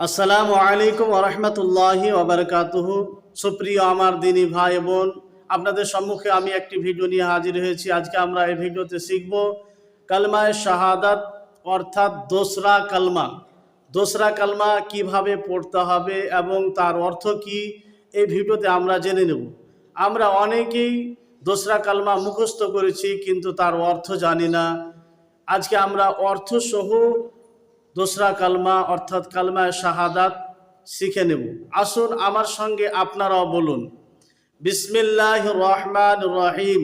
আসসালামু আলাইকুম ওরহমতুল্লাহি ওবরকাতুহ সুপ্রিয় আমার দিনী ভাই বোন, আপনাদের সম্মুখে আমি একটি ভিডিও নিয়ে হাজির হয়েছি। আজকে আমরা এই ভিডিওতে শিখব কালমায় শাহাদাত, অর্থাৎ দোসরা কালমা। দোসরা কালমা কীভাবে পড়তে হবে এবং তার অর্থ কি, এই ভিডিওতে আমরা জেনে নেব। আমরা অনেকেই দোসরা কালমা মুখস্থ করেছি, কিন্তু তার অর্থ জানি না। আজকে আমরা অর্থ সহ দোসরা কালমা অর্থাৎ কালমায় শাহাদাত শিখে নেব। আসুন আমার সঙ্গে আপনারাও বলুন বিসমিল্লাহ রহমান রহিম।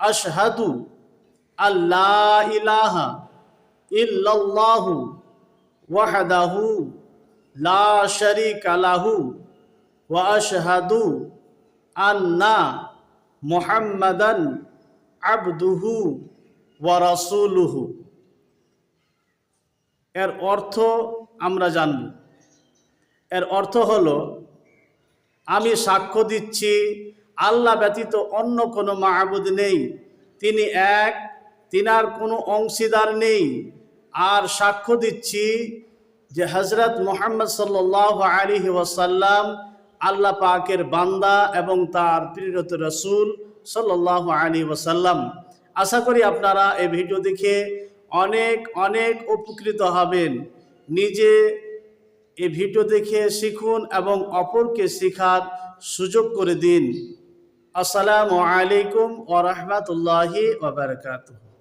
আশহাদু আল্লাহ ইলাহা ইল্লাল্লাহু ওয়াহদাহু লা শারীকা আশহাদু আন্না মুহাম্মাদান আবদুহু ওয়া এর অর্থ আমরা জানব। এর অর্থ হল, আমি সাক্ষ্য দিচ্ছি, আল্লাহ ব্যতীত অন্য কোনো মাহবুদ নেই। তিনি এক, তিনার কোনো অংশীদার নেই। আর সাক্ষ্য দিচ্ছি যে হজরত মোহাম্মদ সাল্লাহ আলী ওয়াসাল্লাম আল্লাহ পাকের বান্দা এবং তার প্রিয়ত রসুল সাল্লাহ আলী ওয়াসাল্লাম। আশা করি আপনারা এই ভিডিও দেখে অনেক অনেক উপকৃত হবেন। নিজে এই ভিডিও দেখে শিখুন এবং অপরকে শেখার সুযোগ করে দিন। আসসালামু আলাইকুম ওরহমতুল্লাহি ওবরকাতুহ